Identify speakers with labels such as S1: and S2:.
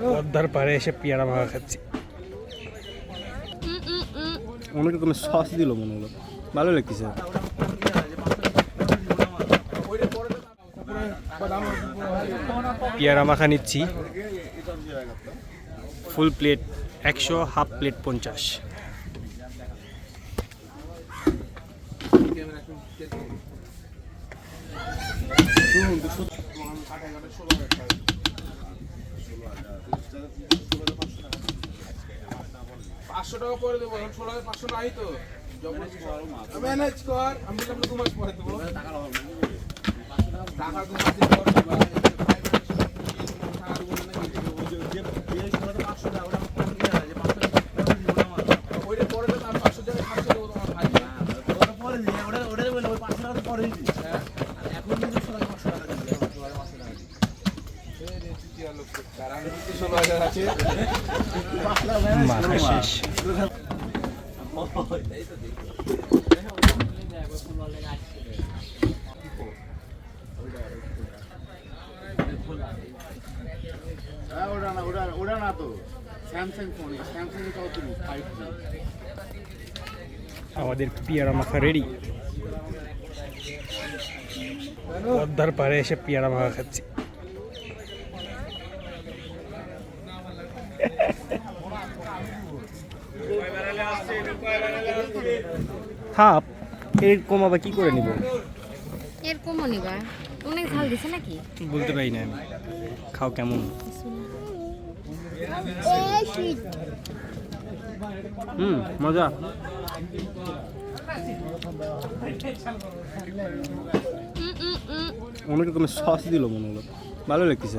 S1: পদ্মার পাড়ে এসে পেয়ারা মাখা খাচ্ছি। অনেক রকমের সস দিল মনে হলো। ভালো লাগতেছে। পেয়ারা মাখা নিচ্ছি। ফুল প্লেট একশো হাফ প্লেট পঞ্চাশ।
S2: পাঁচশো টাকা পরে দেবো এখন ষোলো হাজার পাঁচশো নাই তো ম্যানেজ কর আমি বললাম দু মাস পরে দেবো টাকা দু মাসে পর টাকা দেবো ওইটা পরে দেবো, আমি পাঁচশো টাকা সাতশো দেবো তোমার ভাই। হ্যাঁ? এই রে, তৃতীয় লোক তো। তার আগে তো ষোলো হাজার আছে।
S1: মাখা শেষ
S3: হ্যাঁ, তো ফোন ফাইভ
S1: আমাদের পিয়ারা মাখা রেডি পদ্মার পাড়ে এসে পিয়ারা মাখা খাচ্ছি। হাফ এরকম আবার কি করে নিব?
S4: এরকমও নিবা। অনেক ঝাল দিছে নাকি?
S1: বলতে পারি না আমি। খাও কেমন? হুম মজা। অনেক রকমের সস দিল মনে হলো। ভালো লাগতেছে।